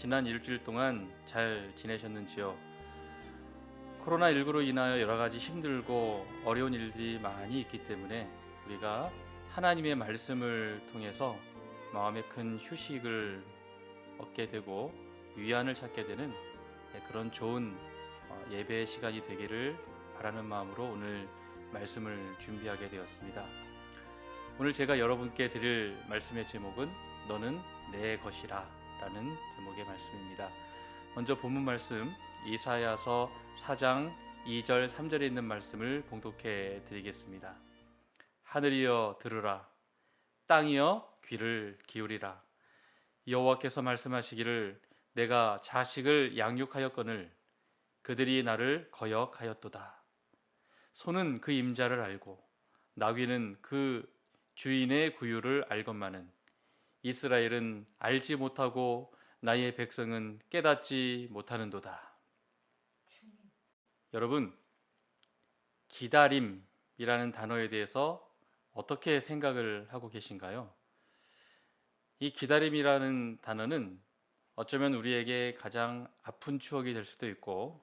지난 일주일 동안 잘 지내셨는지요? 코로나19로 인하여 여러 가지 힘들고 어려운 일들이 많이 있기 때문에 우리가 하나님의 말씀을 통해서 마음의 큰 휴식을 얻게 되고 위안을 찾게 되는 그런 좋은 어, 예배의 시간이 되기를 바라는 마음으로 오늘 말씀을 준비하게 되었습니다. 오늘 제가 여러분께 드릴 말씀의 제목은 너는 내 것이라 라는 제목의 말씀입니다. 먼저 본문 말씀 이사야서 4장 2절 3절에 있는 말씀을 봉독해 드리겠습니다. 하늘이여 들으라 땅이여 귀를 기울이라 여호와께서 말씀하시기를 내가 자식을 양육하였거늘 그들이 나를 거역하였도다. 소는 그 임자를 알고 나귀는 그 주인의 구유를 알건만은 이스라엘은 알지 못하고 나의 백성은 깨닫지 못하는도다. 여러분, 기다림이라는 단어에 대해서 어떻게 생각을 하고 계신가요? 이 기다림이라는 단어는 어쩌면 우리에게 가장 아픈 추억이 될 수도 있고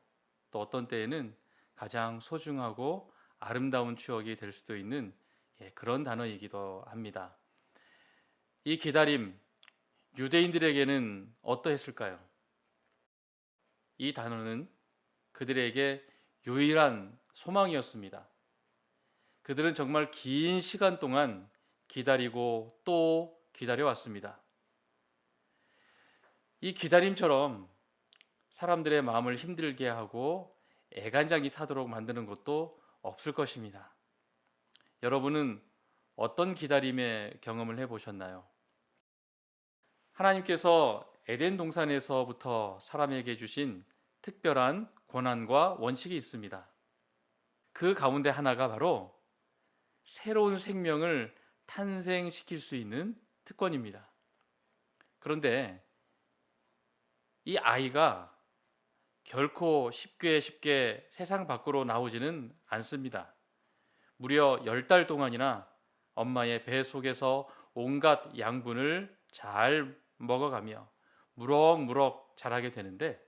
또 어떤 때에는 가장 소중하고 아름다운 추억이 될 수도 있는 예, 그런 단어이기도 합니다. 이 기다림, 유대인들에게는 어떠했을까요? 이 단어는 그들에게 유일한 소망이었습니다. 그들은 정말 긴 시간 동안 기다리고 또 기다려왔습니다. 이 기다림처럼 사람들의 마음을 힘들게 하고 애간장이 타도록 만드는 것도 없을 것입니다. 여러분은 어떤 기다림의 경험을 해보셨나요? 하나님께서 에덴 동산에서부터 사람에게 주신 특별한 권한과 원칙이 있습니다. 그 가운데 하나가 바로 새로운 생명을 탄생시킬 수 있는 특권입니다. 그런데 이 아이가 결코 쉽게 쉽게 세상 밖으로 나오지는 않습니다. 무려 열달 동안이나 엄마의 배 속에서 온갖 양분을 잘 먹어가며 무럭무럭 자라게 되는데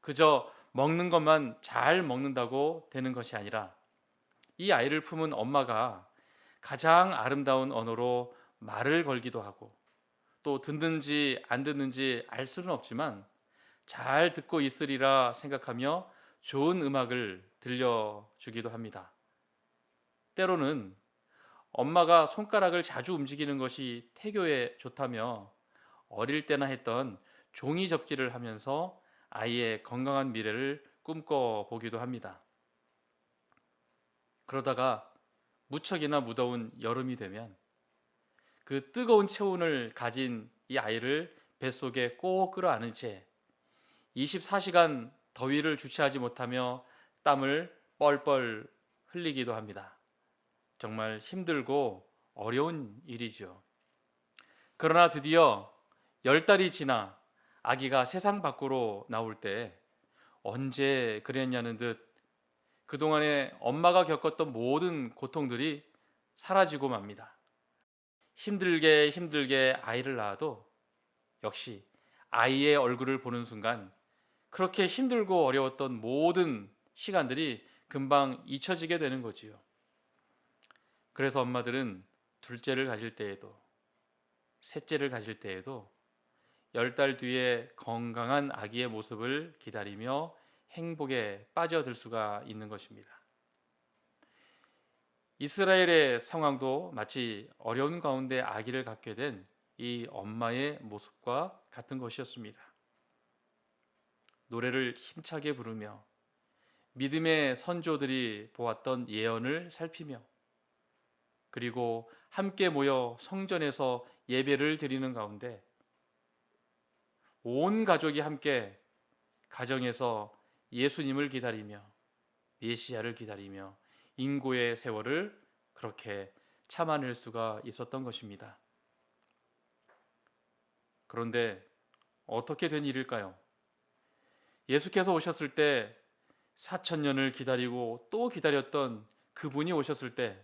그저 먹는 것만 잘 먹는다고 되는 것이 아니라 이 아이를 품은 엄마가 가장 아름다운 언어로 말을 걸기도 하고 또 듣는지 안 듣는지 알 수는 없지만 잘 듣고 있으리라 생각하며 좋은 음악을 들려주기도 합니다. 때로는 엄마가 손가락을 자주 움직이는 것이 태교에 좋다며 어릴 때나 했던 종이 접기를 하면서 아이의 건강한 미래를 꿈꿔 보기도 합니다. 그러다가 무척이나 무더운 여름이 되면 그 뜨거운 체온을 가진 이 아이를 뱃속에 꼭 끌어안은 채 24시간 더위를 주체하지 못하며 땀을 뻘뻘 흘리기도 합니다. 정말 힘들고 어려운 일이죠. 그러나 드디어 열 달이 지나 아기가 세상 밖으로 나올 때 언제 그랬냐는 듯 그동안에 엄마가 겪었던 모든 고통들이 사라지고 맙니다. 힘들게 힘들게 아이를 낳아도 역시 아이의 얼굴을 보는 순간 그렇게 힘들고 어려웠던 모든 시간들이 금방 잊혀지게 되는 거지요. 그래서 엄마들은 둘째를 가질 때에도 셋째를 가질 때에도 열 달 뒤에 건강한 아기의 모습을 기다리며 행복에 빠져들 수가 있는 것입니다. 이스라엘의 상황도 마치 어려운 가운데 아기를 갖게 된 이 엄마의 모습과 같은 것이었습니다. 노래를 힘차게 부르며 믿음의 선조들이 보았던 예언을 살피며 그리고 함께 모여 성전에서 예배를 드리는 가운데 온 가족이 함께 가정에서 예수님을 기다리며 메시아를 기다리며 인고의 세월을 그렇게 참아낼 수가 있었던 것입니다. 그런데 어떻게 된 일일까요? 예수께서 오셨을 때 4천 년을 기다리고 또 기다렸던 그분이 오셨을 때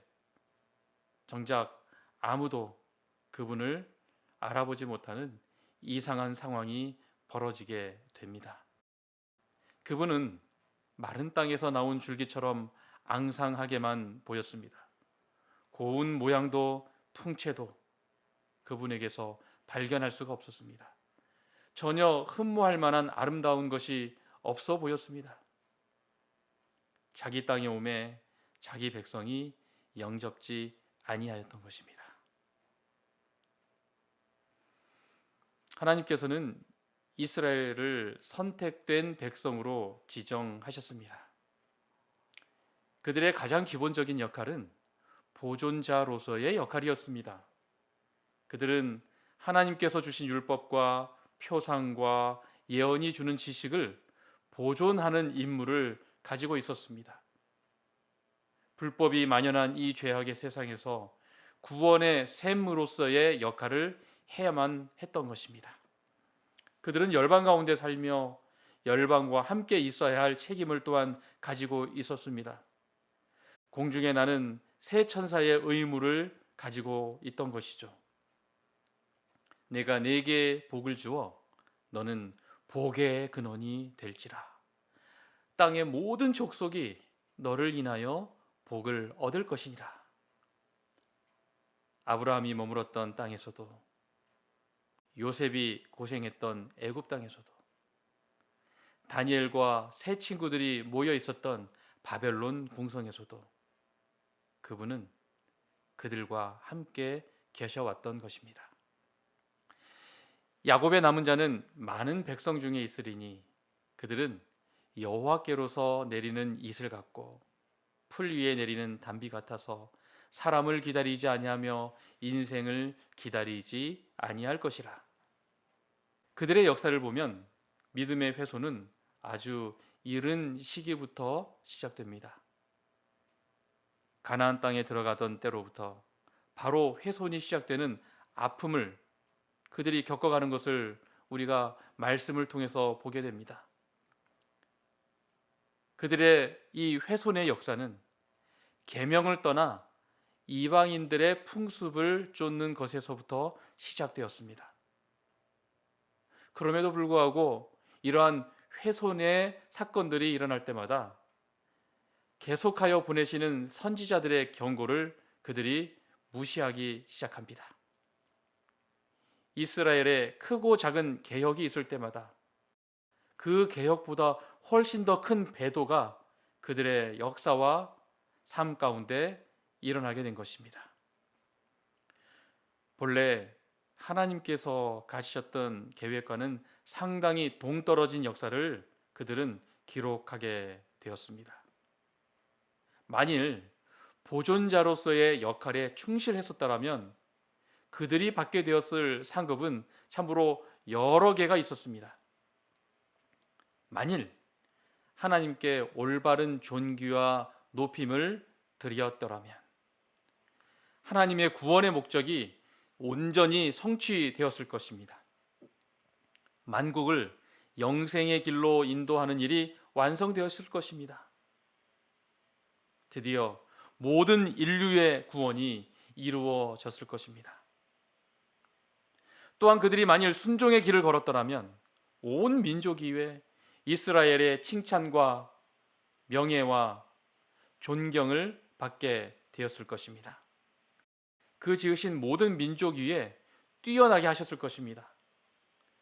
정작 아무도 그분을 알아보지 못하는 이상한 상황이 벌어지게 됩니다. 그분은 마른 땅에서 나온 줄기처럼 앙상하게만 보였습니다. 고운 모양도 풍채도 그분에게서 발견할 수가 없었습니다. 전혀 흠모할 만한 아름다운 것이 없어 보였습니다. 자기 땅에 오매 자기 백성이 영접지 아니하였던 것입니다. 하나님께서는 이스라엘을 선택된 백성으로 지정하셨습니다. 그들의 가장 기본적인 역할은 보존자로서의 역할이었습니다. 그들은 하나님께서 주신 율법과 표상과 예언이 주는 지식을 보존하는 임무를 가지고 있었습니다. 불법이 만연한 이 죄악의 세상에서 구원의 샘으로서의 역할을 해야만 했던 것입니다. 그들은 열방 가운데 살며 열방과 함께 있어야 할 책임을 또한 가지고 있었습니다. 공중에 나는 새 천사의 의무를 가지고 있던 것이죠. 내가 네게 복을 주어 너는 복의 근원이 될지라. 땅의 모든 족속이 너를 인하여 복을 얻을 것이니라. 아브라함이 머물었던 땅에서도 요셉이 고생했던 애굽 땅에서도 다니엘과 세 친구들이 모여 있었던 바벨론 궁성에서도 그분은 그들과 함께 계셔왔던 것입니다. 야곱의 남은 자는 많은 백성 중에 있으리니 그들은 여호와께로서 내리는 이슬 같고 풀 위에 내리는 단비 같아서 사람을 기다리지 아니하며 인생을 기다리지 아니할 것이라. 그들의 역사를 보면 믿음의 훼손은 아주 이른 시기부터 시작됩니다. 가나안 땅에 들어가던 때로부터 바로 훼손이 시작되는 아픔을 그들이 겪어가는 것을 우리가 말씀을 통해서 보게 됩니다. 그들의 이 훼손의 역사는 계명을 떠나 이방인들의 풍습을 쫓는 것에서부터 시작되었습니다. 그럼에도 불구하고 이러한 훼손의 사건들이 일어날 때마다 계속하여 보내시는 선지자들의 경고를 그들이 무시하기 시작합니다. 이스라엘에 크고 작은 개혁이 있을 때마다 그 개혁보다 훨씬 더 큰 배도가 그들의 역사와 삶 가운데 일어나게 된 것입니다. 본래 하나님께서 가지셨던 계획과는 상당히 동떨어진 역사를 그들은 기록하게 되었습니다. 만일 보존자로서의 역할에 충실했었다면 그들이 받게 되었을 상급은 참으로 여러 개가 있었습니다. 만일 하나님께 올바른 존귀와 높임을 드렸더라면 하나님의 구원의 목적이 온전히 성취되었을 것입니다. 만국을 영생의 길로 인도하는 일이 완성되었을 것입니다. 드디어 모든 인류의 구원이 이루어졌을 것입니다. 또한 그들이 만일 순종의 길을 걸었더라면 온 민족 이외 이스라엘의 칭찬과 명예와 존경을 받게 되었을 것입니다. 그 지으신 모든 민족 위에 뛰어나게 하셨을 것입니다.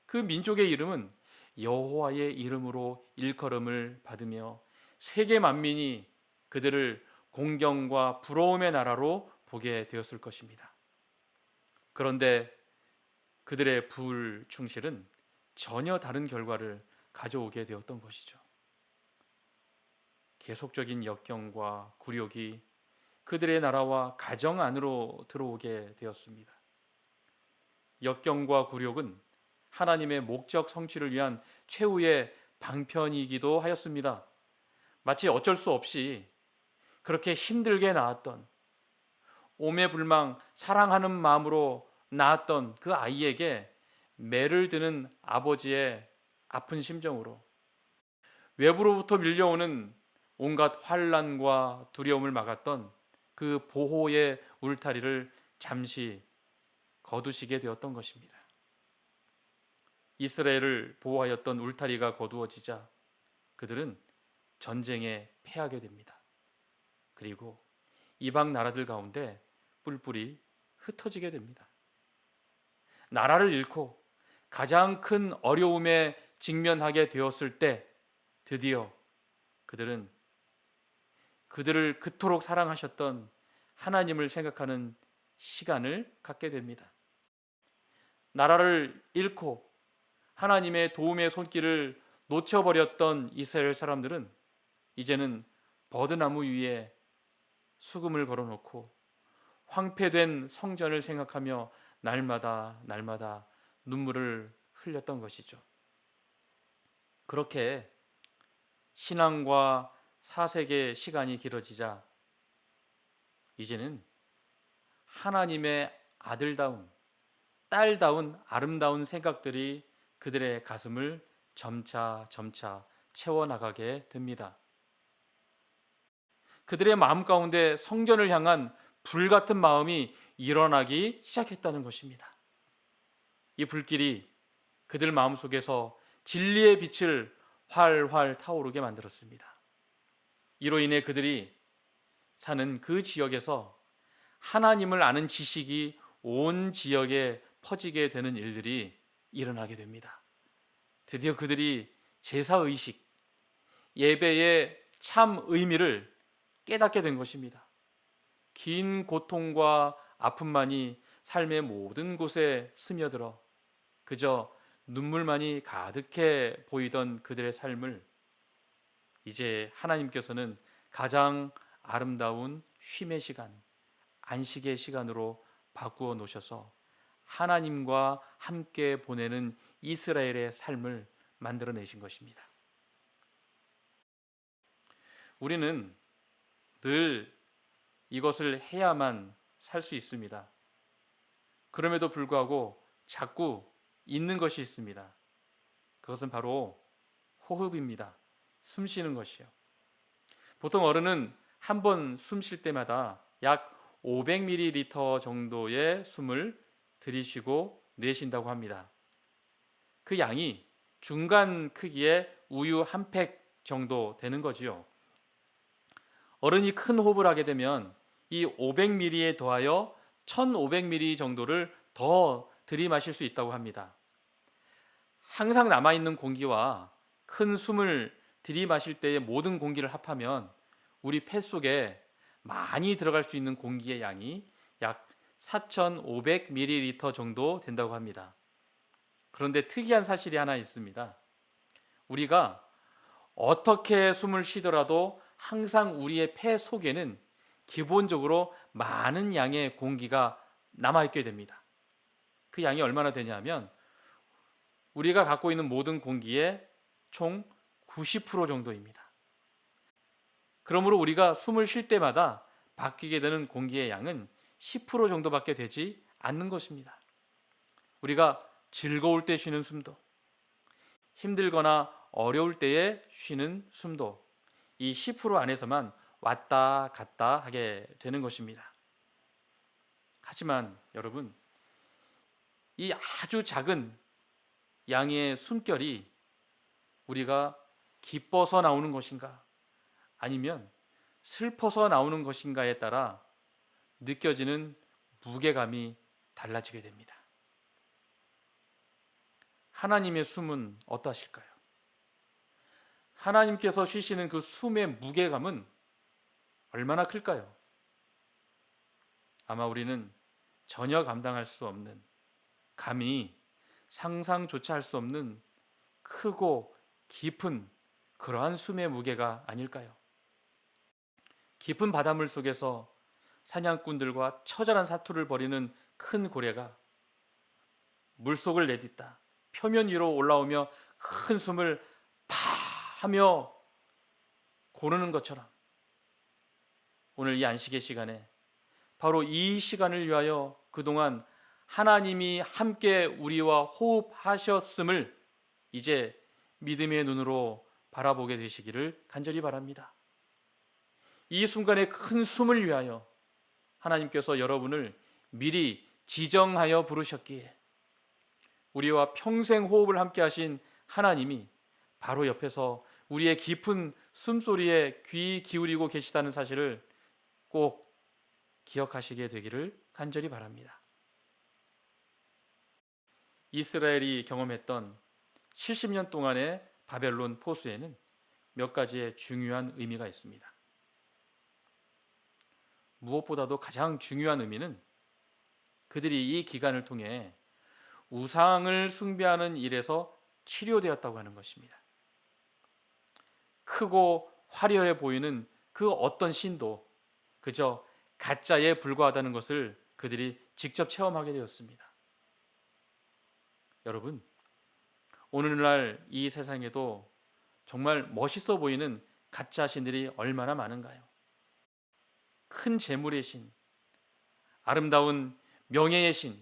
그 민족의 이름은 여호와의 이름으로 일컬음을 받으며 세계 만민이 그들을 공경과 부러움의 나라로 보게 되었을 것입니다. 그런데 그들의 불충실은 전혀 다른 결과를 가져오게 되었던 것이죠. 계속적인 역경과 굴욕이 그들의 나라와 가정 안으로 들어오게 되었습니다. 역경과 굴욕은 하나님의 목적 성취를 위한 최후의 방편이기도 하였습니다. 마치 어쩔 수 없이 그렇게 힘들게 낳았던 오매불망 사랑하는 마음으로 낳았던 그 아이에게 매를 드는 아버지의 아픈 심정으로 외부로부터 밀려오는 온갖 환란과 두려움을 막았던 그 보호의 울타리를 잠시 거두시게 되었던 것입니다. 이스라엘을 보호하였던 울타리가 거두어지자 그들은 전쟁에 패하게 됩니다. 그리고 이방 나라들 가운데 뿔뿔이 흩어지게 됩니다. 나라를 잃고 가장 큰 어려움에 직면하게 되었을 때 드디어 그들은 그들을 그토록 사랑하셨던 하나님을 생각하는 시간을 갖게 됩니다. 나라를 잃고 하나님의 도움의 손길을 놓쳐버렸던 이스라엘 사람들은 이제는 버드나무 위에 수금을 걸어놓고 황폐된 성전을 생각하며 날마다 날마다 눈물을 흘렸던 것이죠. 그렇게 신앙과 사색의 시간이 길어지자 이제는 하나님의 아들다운 딸다운 아름다운 생각들이 그들의 가슴을 점차 점차 채워나가게 됩니다. 그들의 마음 가운데 성전을 향한 불같은 마음이 일어나기 시작했다는 것입니다. 이 불길이 그들 마음 속에서 진리의 빛을 활활 타오르게 만들었습니다. 이로 인해 그들이 사는 그 지역에서 하나님을 아는 지식이 온 지역에 퍼지게 되는 일들이 일어나게 됩니다. 드디어 그들이 제사 의식, 예배의 참 의미를 깨닫게 된 것입니다. 긴 고통과 아픔만이 삶의 모든 곳에 스며들어 그저 눈물만이 가득해 보이던 그들의 삶을 이제 하나님께서는 가장 아름다운 쉼의 시간, 안식의 시간으로 바꾸어 놓으셔서 하나님과 함께 보내는 이스라엘의 삶을 만들어 내신 것입니다. 우리는 늘 이것을 해야만 살 수 있습니다. 그럼에도 불구하고 자꾸 있는 것이 있습니다. 그것은 바로 호흡입니다. 숨 쉬는 것이요. 보통 어른은 한 번 숨 쉴 때마다 약 500ml 정도의 숨을 들이쉬고 내쉰다고 합니다. 그 양이 중간 크기의 우유 한 팩 정도 되는 거지요. 어른이 큰 호흡을 하게 되면 이 500ml에 더하여 1500ml 정도를 더 들이마실 수 있다고 합니다. 항상 남아있는 공기와 큰 숨을 들이마실 때의 모든 공기를 합하면 우리 폐 속에 많이 들어갈 수 있는 공기의 양이 약 4,500ml 정도 된다고 합니다. 그런데 특이한 사실이 하나 있습니다. 우리가 어떻게 숨을 쉬더라도 항상 우리의 폐 속에는 기본적으로 많은 양의 공기가 남아있게 됩니다. 그 양이 얼마나 되냐면 우리가 갖고 있는 모든 공기의 총 90% 정도입니다. 그러므로 우리가 숨을 쉴 때마다 바뀌게 되는 공기의 양은 10% 정도밖에 되지 않는 것입니다. 우리가 즐거울 때 쉬는 숨도, 힘들거나 어려울 때에 쉬는 숨도 이 10% 안에서만 왔다 갔다 하게 되는 것입니다. 하지만 여러분, 이 아주 작은 양의 숨결이 우리가 기뻐서 나오는 것인가 아니면 슬퍼서 나오는 것인가에 따라 느껴지는 무게감이 달라지게 됩니다. 하나님의 숨은 어떠하실까요? 하나님께서 쉬시는 그 숨의 무게감은 얼마나 클까요? 아마 우리는 전혀 감당할 수 없는 감히 상상조차 할 수 없는 크고 깊은 그러한 숨의 무게가 아닐까요? 깊은 바닷물 속에서 사냥꾼들과 처절한 사투를 벌이는 큰 고래가 물속을 내딛다 표면 위로 올라오며 큰 숨을 파 하며 고르는 것처럼 오늘 이 안식의 시간에 바로 이 시간을 위하여 그동안 하나님이 함께 우리와 호흡하셨음을 이제 믿음의 눈으로 바라보게 되시기를 간절히 바랍니다. 이 순간에 큰 숨을 위하여 하나님께서 여러분을 미리 지정하여 부르셨기에 우리와 평생 호흡을 함께 하신 하나님이 바로 옆에서 우리의 깊은 숨소리에 귀 기울이고 계시다는 사실을 꼭 기억하시게 되기를 간절히 바랍니다. 이스라엘이 경험했던 70년 동안의 바벨론 포수에는 몇 가지의 중요한 의미가 있습니다. 무엇보다도 가장 중요한 의미는 그들이 이 기간을 통해 우상을 숭배하는 일에서 치료되었다고 하는 것입니다. 크고 화려해 보이는 그 어떤 신도 그저 가짜에 불과하다는 것을 그들이 직접 체험하게 되었습니다. 여러분, 오늘날 이 세상에도 정말 멋있어 보이는 가짜 신들이 얼마나 많은가요? 큰 재물의 신, 아름다운 명예의 신,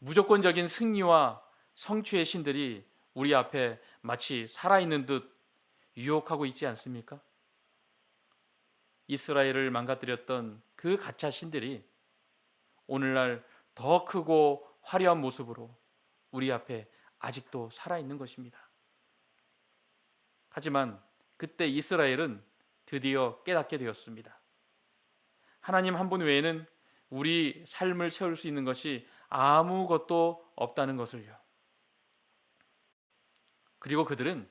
무조건적인 승리와 성취의 신들이 우리 앞에 마치 살아있는 듯 유혹하고 있지 않습니까? 이스라엘을 망가뜨렸던 그 가짜 신들이 오늘날 더 크고 화려한 모습으로 우리 앞에 아직도 살아있는 것입니다. 하지만 그때 이스라엘은 드디어 깨닫게 되었습니다. 하나님 한 분 외에는 우리 삶을 채울 수 있는 것이 아무것도 없다는 것을요. 그리고 그들은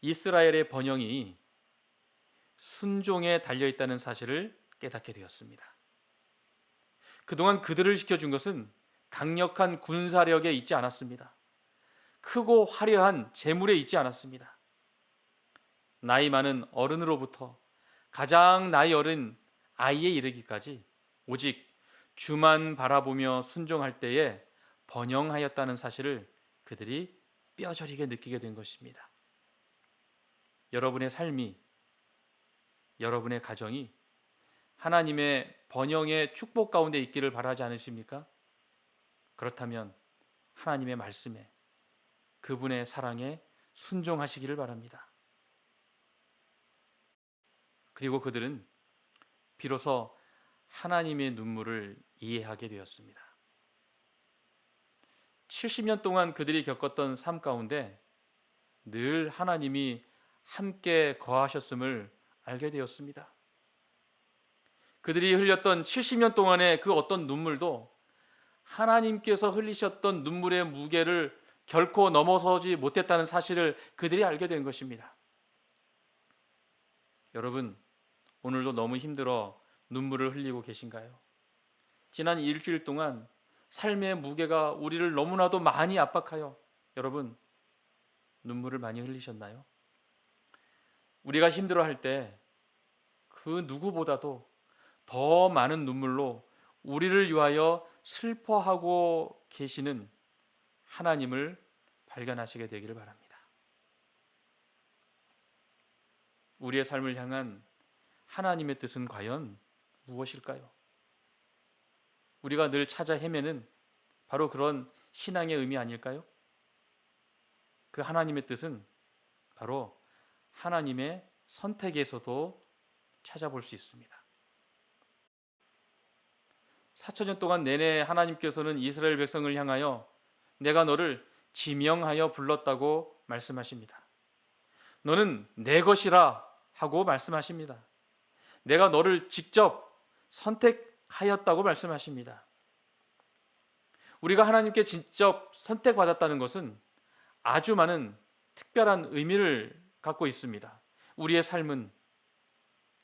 이스라엘의 번영이 순종에 달려 있다는 사실을 깨닫게 되었습니다. 그동안 그들을 지켜준 것은 강력한 군사력에 있지 않았습니다. 크고 화려한 재물에 있지 않았습니다. 나이 많은 어른으로부터 가장 나이 어린 아이에 이르기까지 오직 주만 바라보며 순종할 때에 번영하였다는 사실을 그들이 뼈저리게 느끼게 된 것입니다. 여러분의 삶이 여러분의 가정이 하나님의 번영의 축복 가운데 있기를 바라지 않으십니까? 그렇다면 하나님의 말씀에 그분의 사랑에 순종하시기를 바랍니다. 그리고 그들은 비로소 하나님의 눈물을 이해하게 되었습니다. 70년 동안 그들이 겪었던 삶 가운데 늘 하나님이 함께 거하셨음을 알게 되었습니다. 그들이 흘렸던 70년 동안의 그 어떤 눈물도 하나님께서 흘리셨던 눈물의 무게를 결코 넘어서지 못했다는 사실을 그들이 알게 된 것입니다. 여러분, 오늘도 너무 힘들어 눈물을 흘리고 계신가요? 지난 일주일 동안 삶의 무게가 우리를 너무나도 많이 압박하여 여러분 눈물을 많이 흘리셨나요? 우리가 힘들어 할 때 그 누구보다도 더 많은 눈물로 우리를 위하여 슬퍼하고 계시는 하나님을 발견하시게 되기를 바랍니다. 우리의 삶을 향한 하나님의 뜻은 과연 무엇일까요? 우리가 늘 찾아 헤매는 바로 그런 신앙의 의미 아닐까요? 그 하나님의 뜻은 바로 하나님의 선택에서도 찾아볼 수 있습니다. 4천년 동안 내내 하나님께서는 이스라엘 백성을 향하여 내가 너를 지명하여 불렀다고 말씀하십니다. 너는 내 것이라 하고 말씀하십니다. 내가 너를 직접 선택하였다고 말씀하십니다. 우리가 하나님께 직접 선택받았다는 것은 아주 많은 특별한 의미를 갖고 있습니다. 우리의 삶은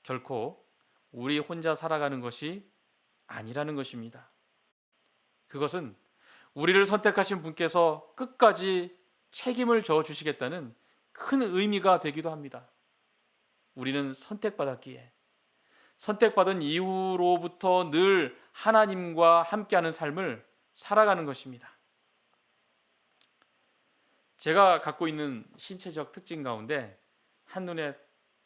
결코 우리 혼자 살아가는 것이 아니라는 것입니다. 그것은 우리를 선택하신 분께서 끝까지 책임을 져 주시겠다는 큰 의미가 되기도 합니다. 우리는 선택받았기에 선택받은 이후로부터 늘 하나님과 함께하는 삶을 살아가는 것입니다. 제가 갖고 있는 신체적 특징 가운데 한눈에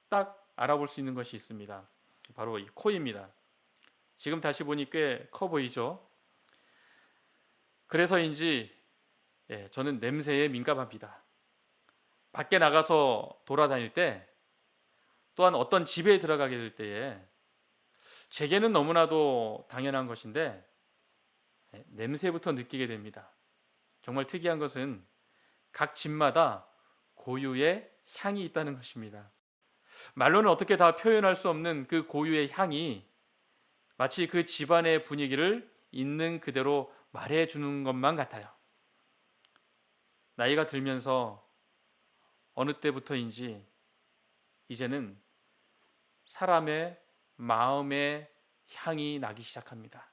딱 알아볼 수 있는 것이 있습니다. 바로 이 코입니다. 지금 다시 보니 꽤 커 보이죠? 그래서인지 예, 저는 냄새에 민감합니다. 밖에 나가서 돌아다닐 때 또한 어떤 집에 들어가게 될 때에 제게는 너무나도 당연한 것인데 예, 냄새부터 느끼게 됩니다. 정말 특이한 것은 각 집마다 고유의 향이 있다는 것입니다. 말로는 어떻게 다 표현할 수 없는 그 고유의 향이 마치 그 집안의 분위기를 있는 그대로 말해 주는 것만 같아요. 나이가 들면서 어느 때부터인지 이제는 사람의 마음의 향이 나기 시작합니다.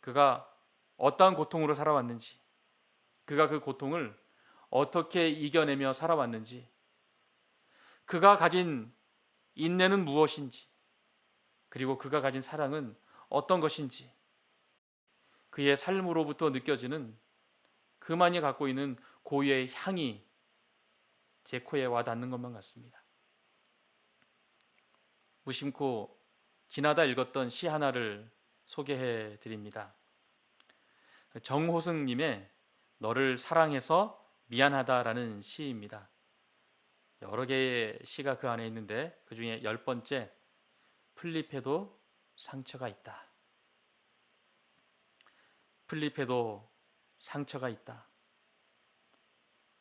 그가 어떠한 고통으로 살아왔는지, 그가 그 고통을 어떻게 이겨내며 살아왔는지, 그가 가진 인내는 무엇인지, 그리고 그가 가진 사랑은 어떤 것인지, 그의 삶으로부터 느껴지는 그만이 갖고 있는 고유의 향이 제 코에 와 닿는 것만 같습니다. 무심코 지나다 읽었던 시 하나를 소개해 드립니다. 정호승님의 너를 사랑해서 미안하다라는 시입니다. 여러 개의 시가 그 안에 있는데 그 중에 열 번째 풀잎에도 상처가 있다. 풀잎에도 상처가 있다.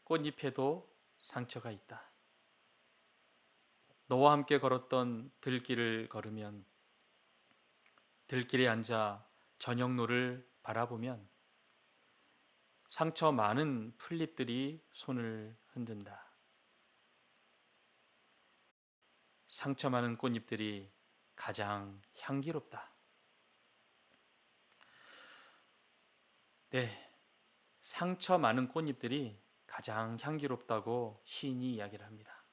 꽃잎에도 상처가 있다. 너와 함께 걸었던 들길을 걸으면 들길에 앉아 저녁노를 바라보면 상처 많은 풀잎들이 손을 흔든다. 상처 많은 꽃잎들이 가장 향기롭다. 네. 상처 많은 꽃잎들이 가장 향기롭다고 시인이 이야기를 합니다.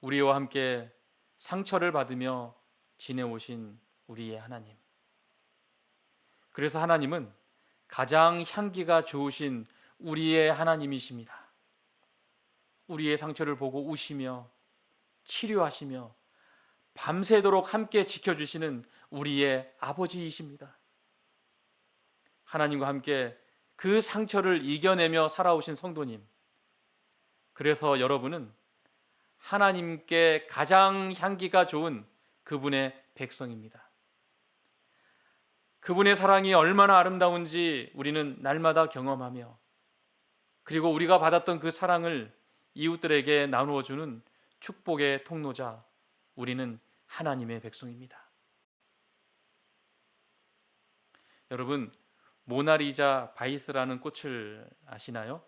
우리와 함께 상처를 받으며 지내오신 우리의 하나님. 그래서 하나님은 가장 향기가 좋으신 우리의 하나님이십니다. 우리의 상처를 보고 우시며 치료하시며 밤새도록 함께 지켜주시는 우리의 아버지이십니다. 하나님과 함께 그 상처를 이겨내며 살아오신 성도님. 그래서 여러분은 하나님께 가장 향기가 좋은 그분의 백성입니다. 그분의 사랑이 얼마나 아름다운지 우리는 날마다 경험하며 그리고 우리가 받았던 그 사랑을 이웃들에게 나누어 주는 축복의 통로자 우리는 하나님의 백성입니다. 여러분 모나리자 바이스라는 꽃을 아시나요?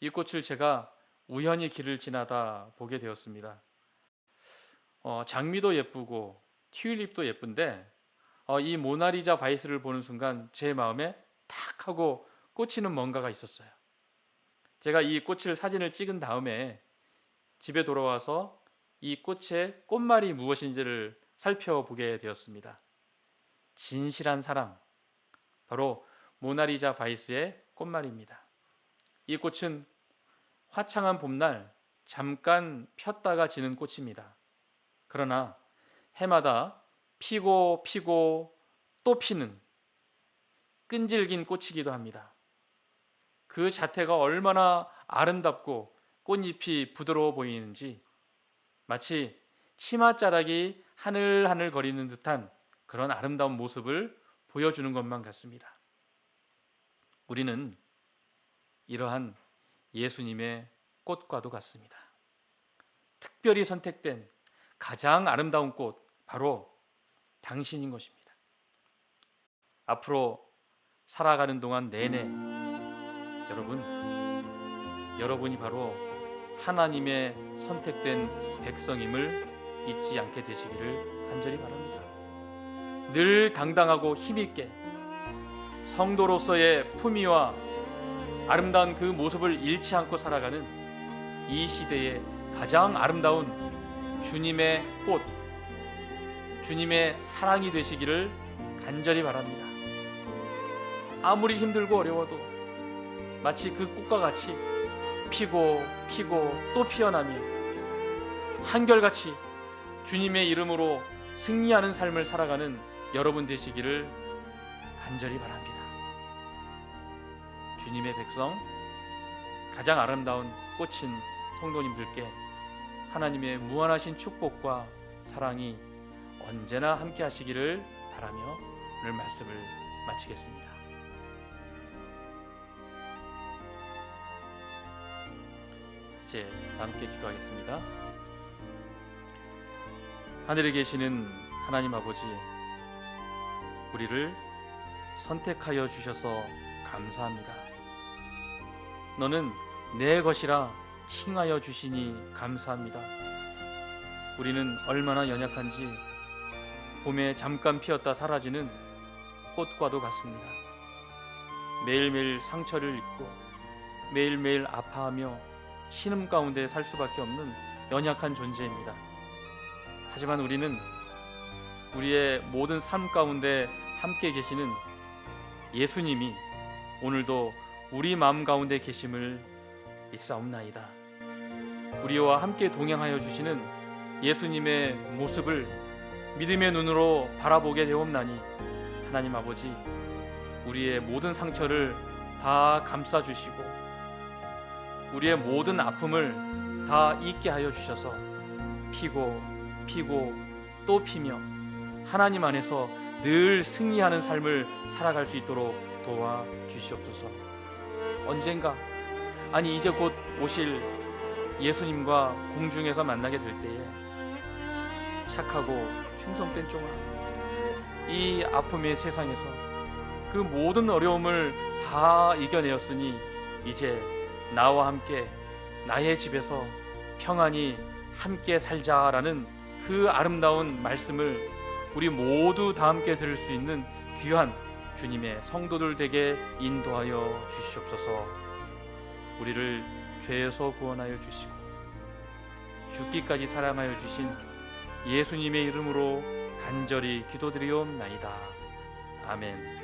이 꽃을 제가 우연히 길을 지나다 보게 되었습니다. 어, 장미도 예쁘고 튤립도 예쁜데 어, 이 모나리자 바이스를 보는 순간 제 마음에 탁 하고 꽂히는 뭔가가 있었어요. 제가 이 꽃을 사진을 찍은 다음에 집에 돌아와서 이 꽃의 꽃말이 무엇인지를 살펴보게 되었습니다. 진실한 사랑, 바로 모나리자 바이스의 꽃말입니다. 이 꽃은 화창한 봄날 잠깐 폈다가 지는 꽃입니다. 그러나 해마다 피고 피고 또 피는 끈질긴 꽃이기도 합니다. 그 자태가 얼마나 아름답고 꽃잎이 부드러워 보이는지 마치 치맛자락이 하늘하늘 거리는 듯한 그런 아름다운 모습을 보여주는 것만 같습니다. 우리는 이러한 예수님의 꽃과도 같습니다. 특별히 선택된 가장 아름다운 꽃, 바로 당신인 것입니다. 앞으로 살아가는 동안 내내 여러분, 여러분이 바로 하나님의 선택된 백성임을 잊지 않게 되시기를 간절히 바랍니다. 늘 당당하고 힘있게 성도로서의 품위와 아름다운 그 모습을 잃지 않고 살아가는 이 시대의 가장 아름다운 주님의 꽃, 주님의 사랑이 되시기를 간절히 바랍니다. 아무리 힘들고 어려워도 마치 그 꽃과 같이 피고 피고 또 피어나며 한결같이 주님의 이름으로 승리하는 삶을 살아가는 여러분 되시기를 간절히 바랍니다. 주님의 백성, 가장 아름다운 꽃인 성도님들께 하나님의 무한하신 축복과 사랑이 언제나 함께 하시기를 바라며 오늘 말씀을 마치겠습니다. 이제 함께 기도하겠습니다. 하늘에 계시는 하나님 아버지, 우리를 선택하여 주셔서 감사합니다. 너는 내 것이라 칭하여 주시니 감사합니다. 우리는 얼마나 연약한지 봄에 잠깐 피었다 사라지는 꽃과도 같습니다. 매일매일 상처를 입고 매일매일 아파하며 신음 가운데 살 수밖에 없는 연약한 존재입니다. 하지만 우리는 우리의 모든 삶 가운데 함께 계시는 예수님이 오늘도 우리 마음 가운데 계심을 믿사옵나이다. 우리와 함께 동행하여 주시는 예수님의 모습을 믿음의 눈으로 바라보게 되옵나니 하나님 아버지 우리의 모든 상처를 다 감싸 주시고 우리의 모든 아픔을 다 잊게 하여 주셔서 피고 피고 또 피며 하나님 안에서 늘 승리하는 삶을 살아갈 수 있도록 도와 주시옵소서. 언젠가 아니 이제 곧 오실 예수님과 공중에서 만나게 될 때에 착하고 충성된 종아 이 아픔의 세상에서 그 모든 어려움을 다 이겨내었으니 이제 나와 함께 나의 집에서 평안히 함께 살자라는 그 아름다운 말씀을 우리 모두 다 함께 들을 수 있는 귀한 주님의 성도들 되게 인도하여 주시옵소서. 우리를 죄에서 구원하여 주시고 죽기까지 사랑하여 주신 예수님의 이름으로 간절히 기도드리옵나이다. 아멘.